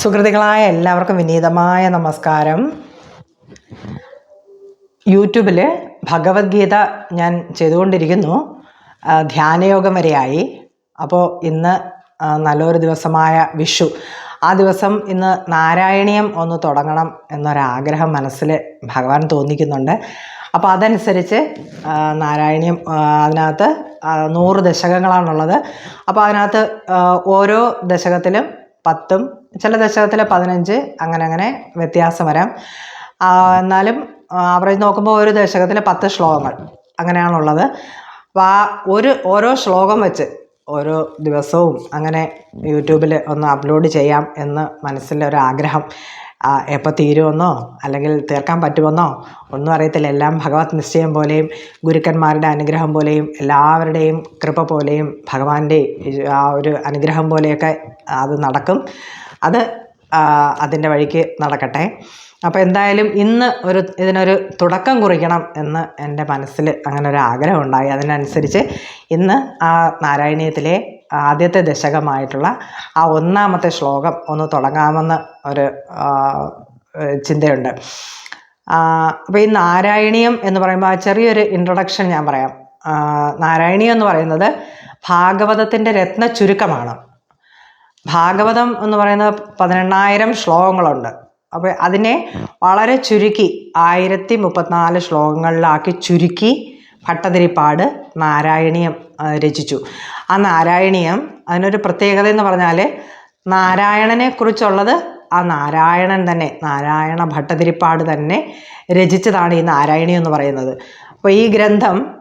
സുഹൃത്തുക്കളായ എല്ലാവർക്കും വിനീതമായ നമസ്കാരം. യൂട്യൂബിൽ ഭഗവത്ഗീത ഞാൻ ചെയ്തുകൊണ്ടിരിക്കുന്നു. ധ്യാനയോഗം വരെയായി. അപ്പോൾ ഇന്ന് നല്ലൊരു ദിവസമായ വിഷു. ആ ദിവസം ഇന്ന് നാരായണീയം ഒന്ന് തുടങ്ങണം എന്നൊരാഗ്രഹം മനസ്സിൽ ഭഗവാൻ തോന്നിക്കുന്നുണ്ട്. അപ്പോൾ അതനുസരിച്ച് നാരായണീയം അതിനകത്ത് നൂറ് ദശകങ്ങളാണുള്ളത്. അപ്പോൾ അതിനകത്ത് ഓരോ ദശകത്തിലും പത്തും ചില ദശകത്തിൽ പതിനഞ്ച് അങ്ങനെ അങ്ങനെ വ്യത്യാസം വരാം. എന്നാലും ആവറേജ് നോക്കുമ്പോൾ ഒരു ദശകത്തിൽ പത്ത് ശ്ലോകങ്ങൾ അങ്ങനെയാണുള്ളത്. അപ്പോൾ ആ ഒരു ഓരോ ശ്ലോകം വെച്ച് ഓരോ ദിവസവും അങ്ങനെ യൂട്യൂബിൽ ഒന്ന് അപ്ലോഡ് ചെയ്യാം എന്ന് മനസ്സിലൊരാഗ്രഹം എപ്പോൾ തീരുമെന്നോ അല്ലെങ്കിൽ തീർക്കാൻ പറ്റുമെന്നോ ഒന്നും അറിയത്തില്ല. എല്ലാം ഭഗവത് നിശ്ചയം പോലെയും ഗുരുക്കന്മാരുടെ അനുഗ്രഹം പോലെയും എല്ലാവരുടെയും കൃപ പോലെയും ഭഗവാന്റെ ആ ഒരു അനുഗ്രഹം പോലെയൊക്കെ അത് നടക്കും. അത് അതിന്റെ വഴിക്ക് നടക്കട്ടെ. അപ്പോൾ എന്തായാലും ഇന്ന് ഒരു ഇതിനൊരു തുടക്കം കുറിക്കണം എന്ന് എന്റെ മനസ്സിൽ അങ്ങനെ ഒരു ആഗ്രഹം ഉണ്ടായി അതിനനുസരിച്ച് ഇന്ന് ആ നാരായണീയത്തിലെ ആദ്യത്തെ ദശകമായിട്ടുള്ള ആ ഒന്നാമത്തെ ശ്ലോകം ഒന്ന് തുടങ്ങാമെന്ന് ഒരു ചിന്തയുണ്ട്. അപ്പോൾ ഈ നാരായണീയം എന്ന് പറയുമ്പോൾ ചെറിയൊരു ഇൻട്രൊഡക്ഷൻ ഞാൻ പറയാം. നാരായണീയം എന്ന് പറയുന്നത് ഭാഗവതത്തിന്റെ രത്ന ചുരുക്കമാണ് ഭാഗവതം എന്ന് പറയുന്നത് പതിനെണ്ണായിരം ശ്ലോകങ്ങളുണ്ട്. അപ്പോൾ അതിനെ വളരെ ചുരുക്കി ആയിരത്തി മുപ്പത്തിനാല് ശ്ലോകങ്ങളിലാക്കി ചുരുക്കി ഭട്ടതിരിപ്പാട് നാരായണീയം രചിച്ചു. ആ നാരായണീയം അതിനൊരു പ്രത്യേകത എന്ന് പറഞ്ഞാൽ നാരായണനെ കുറിച്ചുള്ളത് ആ നാരായണൻ തന്നെ നാരായണ ഭട്ടതിരിപ്പാട് തന്നെ രചിച്ചതാണ് ഈ നാരായണീയം എന്ന് പറയുന്നത്. അപ്പോൾ ഈ ഗ്രന്ഥം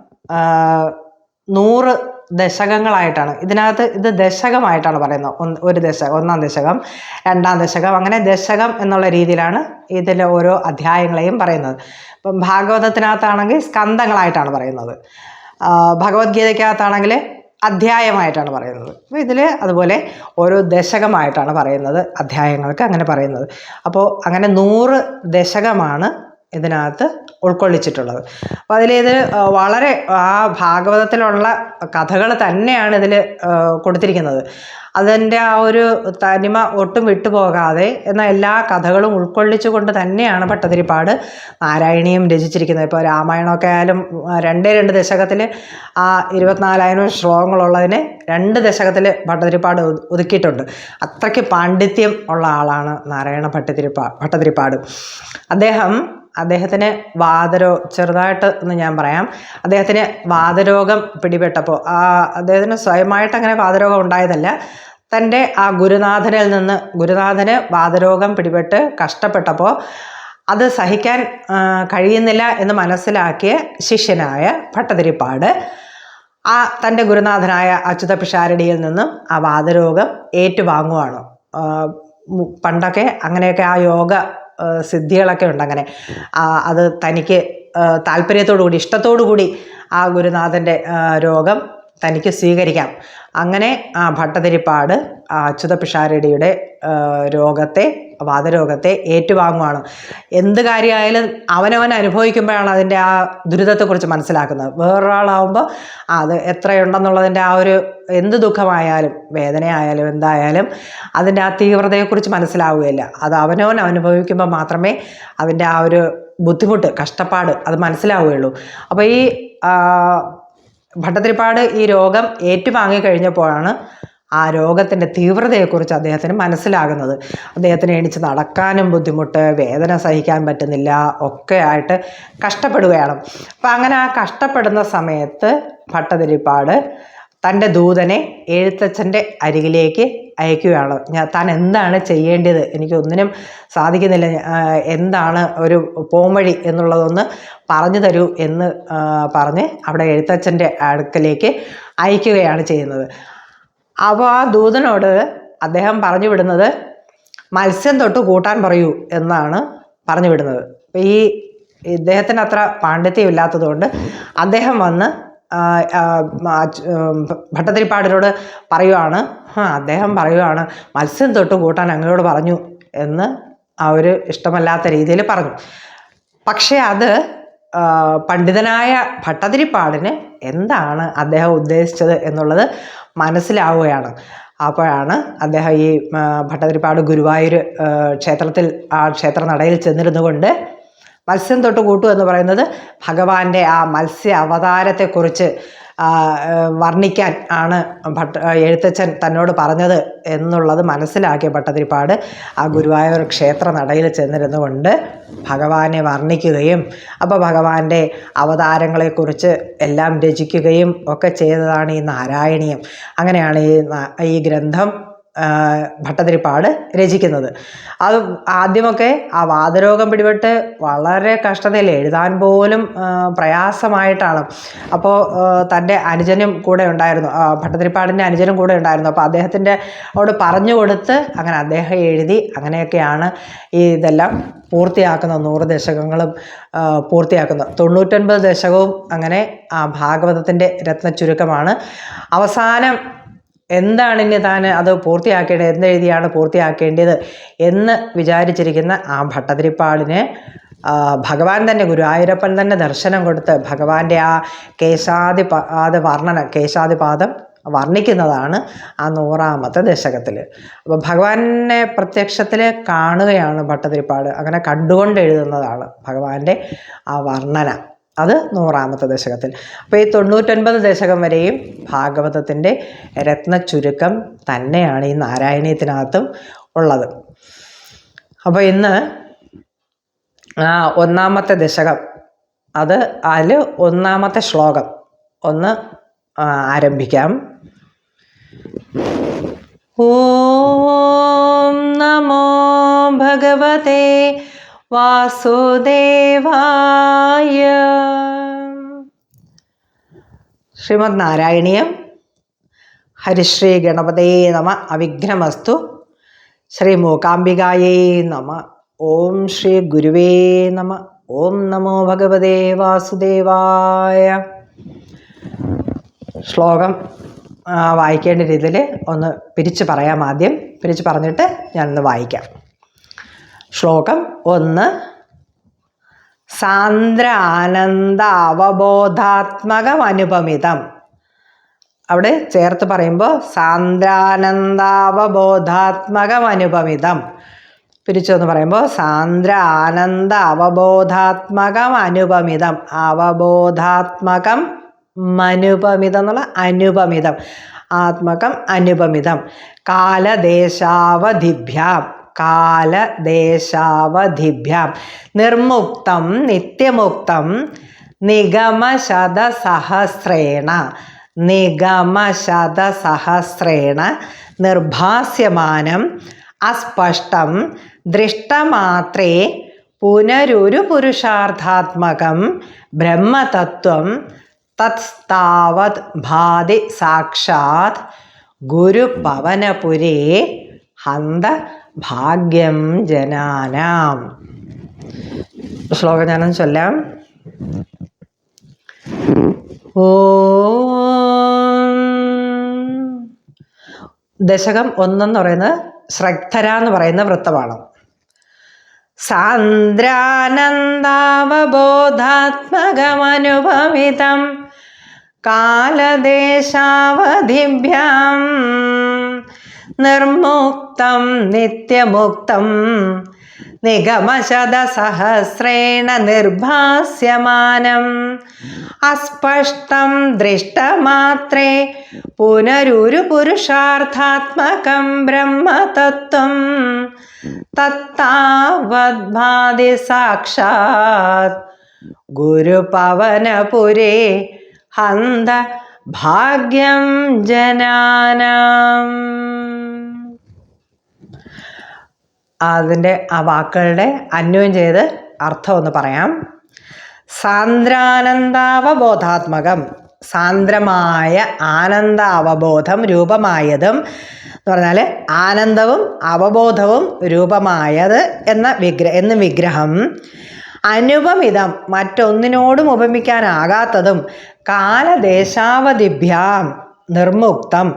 നൂറ് ദശകങ്ങളായിട്ടാണ്. ഇതിനകത്ത് ഇത് ദശകമായിട്ടാണ് പറയുന്നത്. ഒരു ദശകം ഒന്നാം ദശകം രണ്ടാം ദശകം അങ്ങനെ ദശകം എന്നുള്ള രീതിയിലാണ് ഇതിലെ ഓരോ അധ്യായങ്ങളെയും പറയുന്നത്. ഇപ്പം ഭാഗവതത്തിനകത്താണെങ്കിൽ സ്കന്ധങ്ങളായിട്ടാണ് പറയുന്നത്. ഭഗവത്ഗീതയ്ക്കകത്താണെങ്കിൽ അധ്യായമായിട്ടാണ് പറയുന്നത്. അപ്പോൾ ഇതിൽ അതുപോലെ ഓരോ ദശകമായിട്ടാണ് പറയുന്നത് അധ്യായങ്ങൾക്ക് അങ്ങനെ പറയുന്നത്. അപ്പോൾ അങ്ങനെ നൂറ് ദശകമാണ് ഇതിനകത്ത് ഉൾക്കൊള്ളിച്ചിട്ടുള്ളത്. അപ്പം അതിലിത് വളരെ ആ ഭാഗവതത്തിലുള്ള കഥകൾ തന്നെയാണ് ഇതിൽ കൊടുത്തിരിക്കുന്നത്. അതിന്റെ ആ ഒരു തനിമ ഒട്ടും വിട്ടുപോകാതെ എന്ന എല്ലാ കഥകളും ഉൾക്കൊള്ളിച്ചുകൊണ്ട് തന്നെയാണ് ഭട്ടതിരിപ്പാട് നാരായണീയം രചിച്ചിരിക്കുന്നത്. ഇപ്പോൾ രാമായണമൊക്കെ ആയാലും രണ്ടേ രണ്ട് ദശകത്തിൽ ആ ഇരുപത്തിനാലായിരം ശ്ലോകങ്ങളുള്ളതിനെ രണ്ട് ദശകത്തിൽ ഭട്ടതിരിപ്പാട് ഒതു- ഒതുക്കിയിട്ടുണ്ട്. അത്രയ്ക്ക് പാണ്ഡിത്യം ഉള്ള ആളാണ് നാരായണ ഭട്ടതിരിപ്പാ ഭട്ടതിരിപ്പാട്. അദ്ദേഹം അദ്ദേഹത്തിന് വാതരോ ചെറുതായിട്ട് എന്ന് ഞാൻ പറയാം. അദ്ദേഹത്തിന് വാതരോഗം പിടിപെട്ടപ്പോൾ ആ അദ്ദേഹത്തിന് സ്വയമായിട്ട് അങ്ങനെ വാതരോഗം ഉണ്ടായതല്ല. തന്റെ ആ ഗുരുനാഥനിൽ നിന്ന് ഗുരുനാഥന് വാതരോഗം പിടിപെട്ട് കഷ്ടപ്പെട്ടപ്പോൾ അത് സഹിക്കാൻ കഴിയുന്നില്ല എന്ന് മനസ്സിലാക്കിയ ശിഷ്യനായ ഭട്ടതിരിപ്പാട് ആ തന്റെ ഗുരുനാഥനായ അച്യുത പിഷാരടിയിൽ നിന്നും ആ വാതരോഗം ഏറ്റുവാങ്ങുവാണ്. പണ്ടൊക്കെ അങ്ങനെയൊക്കെ ആ യോഗ സിദ്ധികളൊക്കെ ഉണ്ട് അങ്ങനെ. അത് തനിക്ക് താല്പര്യത്തോടു കൂടി ഇഷ്ടത്തോടു കൂടി ആ ഗുരുനാഥന്റെ രോഗം തനിക്ക് സ്വീകരിക്കാം. അങ്ങനെ ആ ഭട്ടതിരിപ്പാട് അച്യുത പിഷാരടിയുടെ രോഗത്തെ വാതരോഗത്തെ ഏറ്റുവാങ്ങുവാണ്. എന്ത് കാര്യമായാലും അവനവൻ അനുഭവിക്കുമ്പോഴാണ് അതിന്റെ ആ ദുരിതത്തെക്കുറിച്ച് മനസ്സിലാക്കുന്നത്. വേറൊരാളാവുമ്പോൾ അത് എത്രയുണ്ടെന്നുള്ളതിന്റെ ആ ഒരു എന്ത് ദുഃഖമായാലും വേദനയായാലും എന്തായാലും അതിന്റെ ആ തീവ്രതയെക്കുറിച്ച് മനസ്സിലാവുകയില്ല. അത് അവനവൻ അനുഭവിക്കുമ്പോൾ മാത്രമേ അതിന്റെ ആ ഒരു ബുദ്ധിമുട്ട് കഷ്ടപ്പാട് അത് മനസ്സിലാവുകയുള്ളൂ. അപ്പോൾ ഈ ഭട്ടതിരിപ്പാട് ഈ രോഗം ഏറ്റുവാങ്ങി കഴിഞ്ഞപ്പോഴാണ് ആ രോഗത്തിന്റെ തീവ്രതയെക്കുറിച്ച് അദ്ദേഹത്തിന് മനസ്സിലാകുന്നത്. അദ്ദേഹത്തിന് എണിച്ച് നടക്കാനും ബുദ്ധിമുട്ട് വേദന സഹിക്കാൻ പറ്റുന്നില്ല ഒക്കെ ആയിട്ട് കഷ്ടപ്പെടുകയാണ്. അപ്പം അങ്ങനെ ആ കഷ്ടപ്പെടുന്ന സമയത്ത് ഭട്ടതിരിപ്പാട് തന്റെ ദൂതനെ എഴുത്തച്ഛന്റെ അരികിലേക്ക് അയക്കുകയാണ്. ഞാൻ താൻ എന്താണ് ചെയ്യേണ്ടത്? എനിക്കൊന്നിനും സാധിക്കുന്നില്ല. എന്താണ് ഒരു പോംവഴി എന്നുള്ളതൊന്ന് പറഞ്ഞു തരൂ എന്ന് പറഞ്ഞ് അവിടെ എഴുത്തച്ഛന്റെ അടുക്കലേക്ക് അയക്കുകയാണ് ചെയ്യുന്നത്. അപ്പോൾ ആ ദൂതനോട് അദ്ദേഹം പറഞ്ഞു വിടുന്നത് മത്സ്യം തൊട്ട് കൂട്ടാൻ പറയൂ എന്നാണ് പറഞ്ഞു വിടുന്നത്. അപ്പോൾ ഈ ഇദ്ദേഹത്തിന് അത്ര പാണ്ഡിത്യം ഇല്ലാത്തതുകൊണ്ട് അദ്ദേഹം വന്ന് ഭട്ടതിരിപ്പാടിനോട് പറയുവാണ് അദ്ദേഹം പറയുവാണ് മത്സ്യം തൊട്ട് കൂട്ടാൻ അങ്ങയോട് പറഞ്ഞു എന്ന് ആ ഒരു ഇഷ്ടമല്ലാത്ത രീതിയിൽ പറഞ്ഞു. പക്ഷേ അത് പണ്ഡിതനായ ഭട്ടതിരിപ്പാടിന് എന്താണ് അദ്ദേഹം ഉദ്ദേശിച്ചത് എന്നുള്ളത് മനസ്സിലാവുകയാണ്. അപ്പോഴാണ് അദ്ദേഹം ഈ ഭട്ടതിരിപ്പാട് ഗുരുവായൂർ ക്ഷേത്രത്തിൽ ആ ക്ഷേത്ര നടയിൽ ചെന്നിരുന്നു കൊണ്ട് മത്സ്യം തൊട്ട് കൂട്ടു എന്ന് പറയുന്നത് ഭഗവാന്റെ ആ മത്സ്യ അവതാരത്തെക്കുറിച്ച് വർണിക്കാൻ ആണ് ഭട്ട എഴുത്തച്ഛൻ തന്നോട് പറഞ്ഞത് എന്നുള്ളത് മനസ്സിലാക്കിയ ഭട്ടതിരിപ്പാട് ആ ഗുരുവായൂർ ക്ഷേത്ര നടയിൽ ചെന്നിരുന്നു കൊണ്ട് ഭഗവാനെ വർണിക്കുകയും അപ്പോൾ ഭഗവാന്റെ അവതാരങ്ങളെക്കുറിച്ച് എല്ലാം രചിക്കുകയും ഒക്കെ ചെയ്തതാണ് ഈ നാരായണീയം. അങ്ങനെയാണ് ഈ ഈ ഗ്രന്ഥം ഭട്ടതിരിപ്പാട് രചിക്കുന്നത്. അത് ആദ്യമൊക്കെ ആ വാതരോഗം പിടിപെട്ട് വളരെ കഷ്ടതയിൽ എഴുതാൻ പോലും പ്രയാസമായിട്ടാണ്. അപ്പോൾ തന്റെ അനുജനും കൂടെ ഉണ്ടായിരുന്നു. ഭട്ടതിരിപ്പാടിന്റെ അനുജനും കൂടെ ഉണ്ടായിരുന്നു. അപ്പോൾ അദ്ദേഹത്തിന്റെ അവിടെ പറഞ്ഞു കൊടുത്ത് അങ്ങനെ അദ്ദേഹം എഴുതി അങ്ങനെയൊക്കെയാണ് ഈ ഇതെല്ലാം പൂർത്തിയാക്കുന്ന നൂറ് ദശകങ്ങളും പൂർത്തിയാക്കുന്ന തൊണ്ണൂറ്റൊൻപത് ദശകവും അങ്ങനെ ആ ഭാഗവതത്തിന്റെ രത്നച്ചുരുക്കമാണ്. അവസാനം എന്താണ് ഇനി താൻ അത് പൂർത്തിയാക്കേണ്ടത്? എന്തെഴുതിയാണ് പൂർത്തിയാക്കേണ്ടത്? എന്ന് വിചാരിച്ചിരിക്കുന്ന ആ ഭട്ടതിരിപ്പാടിനെ ഭഗവാൻ തന്നെ ഗുരുവായൂരപ്പൻ തന്നെ ദർശനം കൊടുത്ത് ഭഗവാന്റെ ആ കേശാദി പാദ വർണന കേശാദിപാദം വർണിക്കുന്നതാണ് ആ നൂറാമത്തെ ദശകത്തിൽ അപ്പോൾ ഭഗവാനെ പ്രത്യക്ഷത്തിൽ കാണുകയാണ് ഭട്ടതിരിപ്പാട്. അങ്ങനെ കണ്ടുകൊണ്ട് എഴുതുന്നതാണ് ഭഗവാന്റെ ആ വർണന. അത് നൂറാമത്തെ ദശകത്തിൽ. അപ്പോൾ ഈ തൊണ്ണൂറ്റൊൻപത് ദശകം വരെയും ഭാഗവതത്തിന്റെ രത്നച്ചുരുക്കം തന്നെയാണ് ഈ നാരായണീയത്തിനകത്തും ഉള്ളത്. അപ്പോൾ ഇന്ന് ഒന്നാമത്തെ ദശകം അത് അതിൽ ഒന്നാമത്തെ ശ്ലോകം ഒന്ന് ആരംഭിക്കാം. ഓം നമോ ഭഗവതേ വാസുദേവായ. ശ്രീമദ് നാരായണീയം ഹരിശ്രീ ഗണപതേ നമ. അവിഘ്നമസ്തു. ശ്രീ മൂകാംബികായേ നമ. ഓം ശ്രീ ഗുരുവേ നമ. ഓം നമോ ഭഗവതേ വാസുദേവായ. ശ്ലോകം വായിക്കേണ്ട രീതിയിൽ ഒന്ന് പിരിച്ചു പറയാം ആദ്യം. പിരിച്ചു പറഞ്ഞിട്ട് ഞാനൊന്ന് വായിക്കാം. ശ്ലോകം ഒന്ന്. സാന്ദ്ര ആനന്ദ അവബോധാത്മകമനുപമിതം അവിടെ ചേർത്ത് പറയുമ്പോൾ സാന്ദ്രാനന്ദാവബോധാത്മകമനുപമിതം. പിരിച്ചെന്ന് പറയുമ്പോൾ സാന്ദ്ര ആനന്ദ അവബോധാത്മകം അനുപമിതം അവബോധാത്മകം മനുപമിതം എന്നുള്ള അനുപമിതം. ആത്മകം അനുപമിതം. കാലദേശാവധിഭ്യാം. കാലദേശാവധിഭ്യാം. നിർമുക്തം നിത്യമുക്തം നിഗമശതസഹസ്രേണ നിഗമശതസഹസ്രേണ നിർഭാസ്യമാനം അസ്പഷ്ടം ദൃഷ്ടമാത്രേ പുനരൊരു പുരുഷാർത്ഥാത്മകം ബ്രഹ്മതത്വം തത്സ്താവത് ഭാതി സാക്ഷാത് ഗുരുപവനപുരേ ഹന്ത ഭാഗ്യം ജനാനാം. ശ്ലോകം ഞാനും ചൊല്ലാം. ഓം. ദശകം ഒന്നെന്ന് പറയുന്നത് ശ്രദ്ധര എന്ന് പറയുന്ന വൃത്തമാണ്. സാന്ദ്രാനന്ദാവബോധാത്മകമനുഭവിതം കാലദേശാവധിഭ്യാം. നിർമുക്തം നിത്യമുക്തം. നിഗമശതസഹസ്രേണ നിർഭാസ്യമാനം. അസ്പഷ്ടം ദൃഷ്ടമാത്രേ പുനരൊരു പുരുഷാർത്ഥാത്മകം ബ്രഹ്മതത്വം. തത്താവദ്ഭാതി സാക്ഷാത് ഗുരുപവനപുരേ ഹന്ത ഭാഗ്യം ജനാനാം. അതിന്റെ ആ വാക്കുകളുടെ അന്വയം ചെയ്ത് അർത്ഥം ഒന്ന് പറയാം. സാന്ദ്രാനന്ദാവബോധാത്മകം. സാന്ദ്രമായ ആനന്ദ അവബോധം രൂപമായതും എന്ന് പറഞ്ഞാൽ ആനന്ദവും അവബോധവും രൂപമായത് എന്ന വിഗ്രഹ എന്ന വിഗ്രഹം. അനുപമിതം മറ്റൊന്നിനോടും ഉപമിക്കാനാകാത്തതും കാലദേശാവധിഭ്യാം. നിർമുക്തം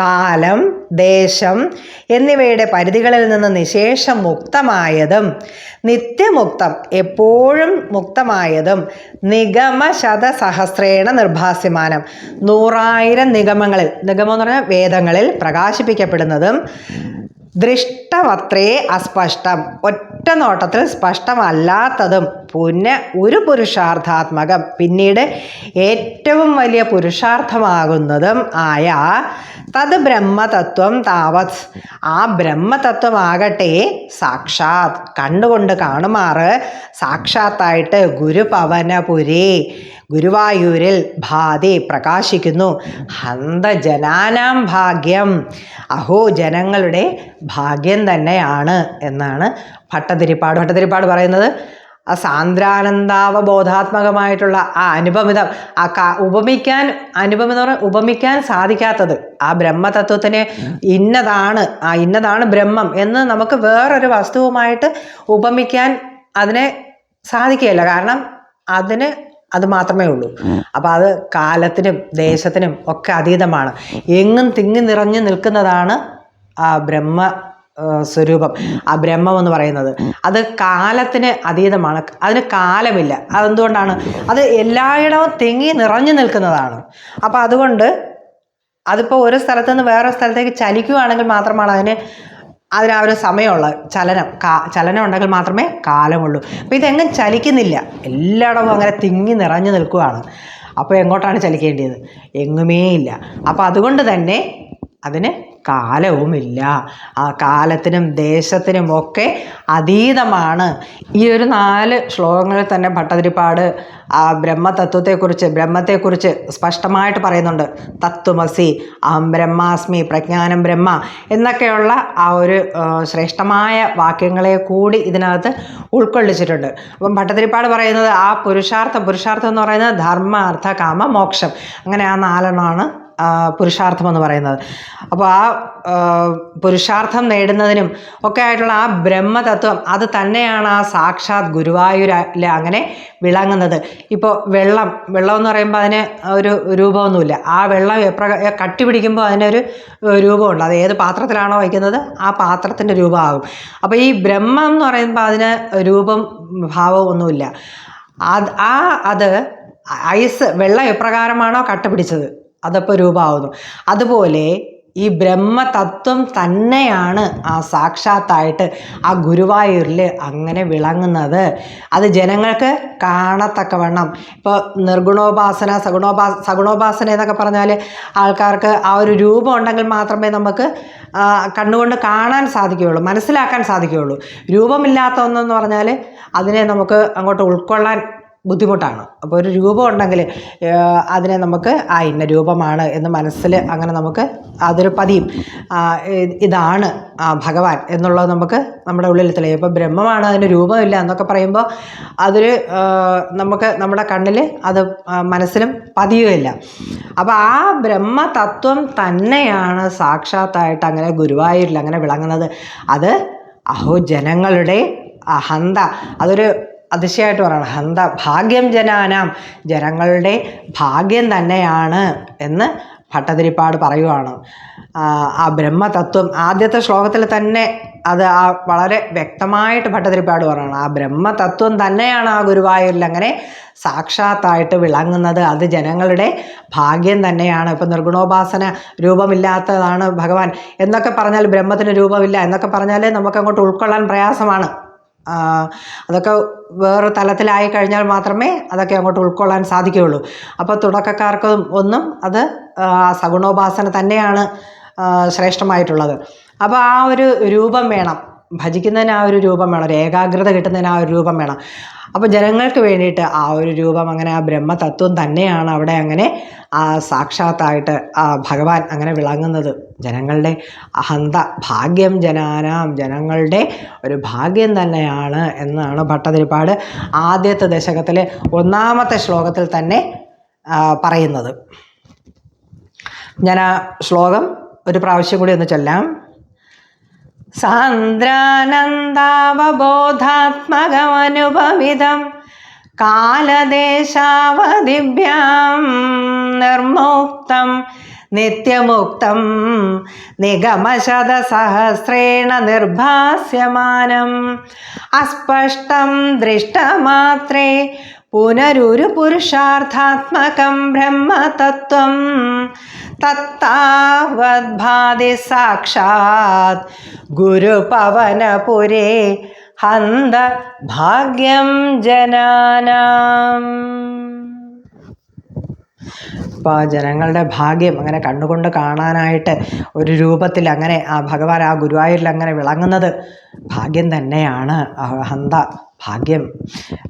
കാലം ദേശം എന്നിവയുടെ പരിധികളിൽ നിന്ന് നിശേഷം മുക്തമായതും നിത്യമുക്തം എപ്പോഴും മുക്തമായതും നിഗമ ശതസഹസ്രേണ നിർഭാസ്യമാനം നൂറായിരം നിഗമങ്ങളിൽ നിഗമം എന്ന് പറഞ്ഞാൽ വേദങ്ങളിൽ പ്രകാശിപ്പിക്കപ്പെടുന്നതും ദൃഷ്ടവത്രേ അസ്പഷ്ടം. ഒറ്റ നോട്ടത്തിൽ സ്പഷ്ടമല്ലാത്തതും പിന്നെ ഒരു പുരുഷാർത്ഥാത്മകം. പിന്നീട് ഏറ്റവും വലിയ പുരുഷാർത്ഥമാകുന്നതും ആയ തത് ബ്രഹ്മതത്വം താവത്. ആ ബ്രഹ്മതത്വമാകട്ടെ സാക്ഷാത്. കണ്ടുകൊണ്ട് കാണുമാറ്. സാക്ഷാത്തായിട്ട് ഗുരുപവനപുരി. ഗുരുവായൂരിൽ ഭാതി പ്രകാശിക്കുന്നു. ഹന്ത ജനാനാം ഭാഗ്യം. അഹോ ജനങ്ങളുടെ ഭാഗ്യം തന്നെയാണ് എന്നാണ് ഭട്ടതിരിപ്പാട്. ഭട്ടതിരിപ്പാട് പറയുന്നത് ആ സാന്ദ്രാനന്ദാവബോധാത്മകമായിട്ടുള്ള ആ അനുപമിതം ആ കാ ഉപമിക്കാൻ അനുപമിതം ഉപമിക്കാൻ സാധിക്കാത്തത്. ആ ബ്രഹ്മതത്വത്തിന് ഇന്നതാണ് ആ ഇന്നതാണ് ബ്രഹ്മം എന്ന് നമുക്ക് വേറൊരു വസ്തുവുമായിട്ട് ഉപമിക്കാൻ അതിനെ സാധിക്കുകയില്ല. കാരണം അതിന് അത് മാത്രമേ ഉള്ളൂ. അപ്പോൾ അത് കാലത്തിനും ദേശത്തിനും ഒക്കെ അതീതമാണ്. എങ്ങും തിങ്ങി നിറഞ്ഞു നിൽക്കുന്നതാണ് ആ ബ്രഹ്മ സ്വരൂപം. ആ ബ്രഹ്മം എന്ന് പറയുന്നത്. അത് കാലത്തിന് അതീതമാണ്. അതിന് കാലമില്ല. അതെന്തുകൊണ്ടാണ്? അത് എല്ലായിടവും തിങ്ങി നിറഞ്ഞു നിൽക്കുന്നതാണ്. അപ്പോൾ അതുകൊണ്ട് അതിപ്പോൾ ഒരു സ്ഥലത്ത് നിന്ന് വേറെ സ്ഥലത്തേക്ക് ചലിക്കുകയാണെങ്കിൽ മാത്രമാണ് അതിന് അതിന് ആ ഒരു സമയമുള്ള ചലനം കാ ചലനം ഉണ്ടെങ്കിൽ മാത്രമേ കാലമുള്ളൂ. അപ്പോൾ ഇതെങ്ങും ചലിക്കുന്നില്ല. എല്ലായിടവും അങ്ങനെ തിങ്ങി നിറഞ്ഞു നിൽക്കുകയാണ് അപ്പോൾ എങ്ങോട്ടാണ് ചലിക്കേണ്ടത് എങ്ങുമേ ഇല്ല അപ്പോൾ അതുകൊണ്ട് തന്നെ അതിന് കാലവുമില്ല. ആ കാലത്തിനും ദേശത്തിനും ഒക്കെ അതീതമാണ്. ഈ ഒരു നാല് ശ്ലോകങ്ങളിൽ തന്നെ ഭട്ടതിരിപ്പാട് ആ ബ്രഹ്മതത്വത്തെക്കുറിച്ച് ബ്രഹ്മത്തെക്കുറിച്ച് സ്പഷ്ടമായിട്ട് പറയുന്നുണ്ട്. തത്വമസി അഹം ബ്രഹ്മാസ്മി പ്രജ്ഞാനം ബ്രഹ്മ എന്നൊക്കെയുള്ള ആ ഒരു ശ്രേഷ്ഠമായ വാക്യങ്ങളെ കൂടി ഇതിനകത്ത് ഉൾക്കൊള്ളിച്ചിട്ടുണ്ട്. അപ്പം ഭട്ടതിരിപ്പാട് പറയുന്നത് ആ പുരുഷാർത്ഥം പുരുഷാർത്ഥം എന്ന് പറയുന്നത് ധർമ്മ അർത്ഥ കാമ മോക്ഷം. അങ്ങനെ ആ നാലെണ്ണമാണ് പുരുഷാർത്ഥം എന്ന് പറയുന്നത്. അപ്പോൾ ആ പുരുഷാർത്ഥം നേടുന്നതിനും ഒക്കെ ആയിട്ടുള്ള ആ ബ്രഹ്മതത്വം അത് തന്നെയാണ് ആ സാക്ഷാത് ഗുരുവായൂരിൽ അങ്ങനെ വിളങ്ങുന്നത്. ഇപ്പോൾ വെള്ളം വെള്ളം എന്ന് പറയുമ്പോൾ അതിന് ഒരു രൂപമൊന്നുമില്ല. ആ വെള്ളം എപ്ര കട്ടി പിടിക്കുമ്പോൾ അതിനൊരു രൂപമുണ്ട്. അത് ഏത് പാത്രത്തിലാണോ വയ്ക്കുന്നത് ആ പാത്രത്തിന്റെ രൂപമാകും. അപ്പോൾ ഈ ബ്രഹ്മം എന്ന് പറയുമ്പോൾ അതിന് രൂപം ഭാവം ഒന്നുമില്ല. അത് ആ അത് ഐസ് വെള്ളം എപ്രകാരമാണോ കട്ട പിടിച്ചത്? അതപ്പോൾ രൂപമാവുന്നു. അതുപോലെ ഈ ബ്രഹ്മതത്വം തന്നെയാണ് ആ സാക്ഷാത്തായിട്ട് ആ ഗുരുവായൂരിൽ അങ്ങനെ വിളങ്ങുന്നത്. അത് ജനങ്ങൾക്ക് കാണത്തക്കവണ്ണം. ഇപ്പോൾ നിർഗുണോപാസന സഗുണോപാ സഗുണോപാസന എന്നൊക്കെ പറഞ്ഞാൽ ആൾക്കാർക്ക് ആ ഒരു രൂപം ഉണ്ടെങ്കിൽ മാത്രമേ നമുക്ക് കണ്ണുകൊണ്ട് കാണാൻ സാധിക്കുകയുള്ളൂ മനസ്സിലാക്കാൻ സാധിക്കുകയുള്ളൂ. രൂപമില്ലാത്ത ഒന്നെന്ന് പറഞ്ഞാൽ അതിനെ നമുക്ക് അങ്ങോട്ട് ഉൾക്കൊള്ളാൻ ബുദ്ധിമുട്ടാണ്. അപ്പോൾ ഒരു രൂപം ഉണ്ടെങ്കിൽ അതിനെ നമുക്ക് ആ ഇന്ന രൂപമാണ് എന്ന് മനസ്സിൽ അങ്ങനെ നമുക്ക് അതൊരു പതിയും. ഇതാണ് ഭഗവാൻ എന്നുള്ളത് നമുക്ക് നമ്മുടെ ഉള്ളിൽ തെളിയും. ഇപ്പോൾ ബ്രഹ്മമാണ് അതിന് രൂപമില്ല എന്നൊക്കെ പറയുമ്പോൾ അതൊരു നമുക്ക് നമ്മുടെ കണ്ണിൽ അത് മനസ്സിലും പതിയുകയില്ല. അപ്പോൾ ആ ബ്രഹ്മ തത്വം തന്നെയാണ് സാക്ഷാത്തായിട്ട് അങ്ങനെ ഗുരുവായൂരിൽ അങ്ങനെ വിളങ്ങുന്നത്. അത് അഹോ ജനങ്ങളുടെ അഹന്ത. അതൊരു അതിശയമായിട്ട് പറയണം. ഹന്ത ഭാഗ്യം ജനാനാം. ജനങ്ങളുടെ ഭാഗ്യം തന്നെയാണ് എന്ന് ഭട്ടതിരിപ്പാട് പറയുവാണ്. ആ, ബ്രഹ്മതത്വം ആദ്യത്തെ ശ്ലോകത്തിൽ തന്നെ അത് ആ വളരെ വ്യക്തമായിട്ട് ഭട്ടതിരിപ്പാട് പറയണം. ആ ബ്രഹ്മതത്വം തന്നെയാണ് ആ ഗുരുവായൂരിൽ അങ്ങനെ സാക്ഷാത്തായിട്ട് വിളങ്ങുന്നത്. അത് ജനങ്ങളുടെ ഭാഗ്യം തന്നെയാണ്. ഇപ്പം നിർഗുണോപാസന രൂപമില്ലാത്തതാണ് ഭഗവാൻ. എന്നൊക്കെ പറഞ്ഞാൽ ബ്രഹ്മത്തിന് രൂപമില്ല. എന്നൊക്കെ പറഞ്ഞാൽ നമുക്കങ്ങോട്ട് ഉൾക്കൊള്ളാൻ പ്രയാസമാണ്. അതൊക്കെ വേറെ തലത്തിലായി കഴിഞ്ഞാൽ മാത്രമേ അതൊക്കെ അങ്ങോട്ട് ഉൾക്കൊള്ളാൻ സാധിക്കുകയുള്ളൂ. അപ്പോൾ തുടക്കക്കാർക്കും ഒന്നും അത് സഗുണോപാസന തന്നെയാണ് ശ്രേഷ്ഠമായിട്ടുള്ളത്. അപ്പോൾ ആ ഒരു രൂപം വേണം. ഭജിക്കുന്നതിന് ആ ഒരു രൂപം വേണം ഒരു ഏകാഗ്രത കിട്ടുന്നതിന് ആ ഒരു രൂപം വേണം. അപ്പോൾ ജനങ്ങൾക്ക് വേണ്ടിയിട്ട് ആ ഒരു രൂപം അങ്ങനെ ആ ബ്രഹ്മതത്വം തന്നെയാണ് അവിടെ അങ്ങനെ ആ സാക്ഷാത്തായിട്ട് ആ ഭഗവാൻ അങ്ങനെ വിളങ്ങുന്നത്. ജനങ്ങളുടെ അഹന്ത ഭാഗ്യം ജനാനാം ജനങ്ങളുടെ ഒരു ഭാഗ്യം തന്നെയാണ് എന്നാണ് ഭട്ടതിരിപ്പാട് ആദ്യത്തെ ദശകത്തിലെ ഒന്നാമത്തെ ശ്ലോകത്തിൽ തന്നെ പറയുന്നത്. ഞാൻ ആ ശ്ലോകം ഒരു പ്രാവശ്യം കൂടി ഒന്ന് ചൊല്ലാം. സാന്ദ്രാനന്ദാവബോധാത്മകമനുപമിതം കാലദേശാവധിഭ്യാം നിർമോക്തം നിത്യമുക്തം നിഗമശതസഹസ്രേണ നിർഭാസ്യമാനം. അസ്പഷ്ടം ദൃഷ്ടമാത്രേ പുനരുരു പുരുഷാർത്ഥാത്മകം ബ്രഹ്മതത്വം തത്താവദ്ഭാതി സാക്ഷാത് ഗുരുപവനപുരേ ഹന്ത ഭാഗ്യം ജനാനാം. അപ്പോൾ ജനങ്ങളുടെ ഭാഗ്യം അങ്ങനെ കണ്ണുകൊണ്ട് കാണാനായിട്ട് ഒരു രൂപത്തിൽ അങ്ങനെ ആ ഭഗവാൻ ആ ഗുരുവായൂരിൽ അങ്ങനെ വിളങ്ങുന്നത് ഭാഗ്യം തന്നെയാണ്. ഹന്ത ഭാഗ്യം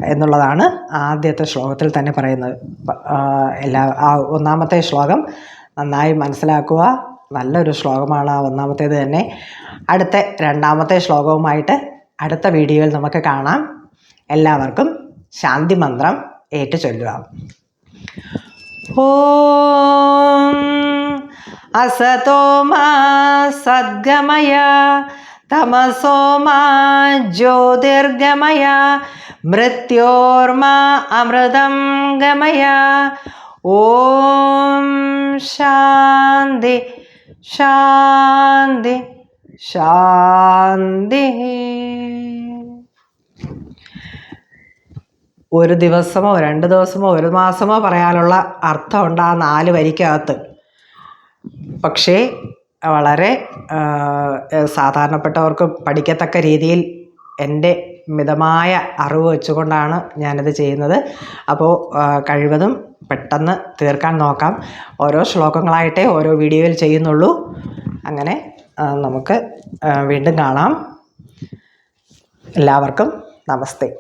എന്നുള്ളതാണ് ആദ്യത്തെ ശ്ലോകത്തിൽ തന്നെ പറയുന്നത് പ- ആ, എല്ലാ ആ ഒന്നാമത്തെ ശ്ലോകം നന്നായി മനസ്സിലാക്കുക നല്ലൊരു ശ്ലോകമാണ് ആ ഒന്നാമത്തേത് തന്നെ അടുത്ത രണ്ടാമത്തെ ശ്ലോകവുമായിട്ട് അടുത്ത വീഡിയോയിൽ നമുക്ക് കാണാം എല്ലാവർക്കും ശാന്തി മന്ത്രം ഏറ്റു ചൊല്ലുക ॐ असतो मा सद्गमय തമസോമാ ജ്യോതിർഗമയ മൃത്യോർമാ അമൃതം ഗമയ. ഓം ശാന്തി ശാന്തി ശാന്തി. ഒരു ദിവസമോ രണ്ട് ദിവസമോ ഒരു മാസമോ പറയാനുള്ള അർത്ഥമുണ്ട് ആ നാല് വരിക്കകത്ത്? പക്ഷേ വളരെ സാധാരണപ്പെട്ടവർക്ക് പഠിക്കത്തക്ക രീതിയിൽ എന്റെ മിതമായ അറിവ് വെച്ചുകൊണ്ടാണ് ഞാനത് ചെയ്യുന്നത്. അപ്പോൾ കഴിവതും പെട്ടെന്ന് തീർക്കാൻ നോക്കാം. ഓരോ ശ്ലോകങ്ങളായിട്ടേ ഓരോ വീഡിയോയിൽ ചെയ്യുന്നുള്ളൂ. അങ്ങനെ നമുക്ക് വീണ്ടും കാണാം. എല്ലാവർക്കും നമസ്തേ.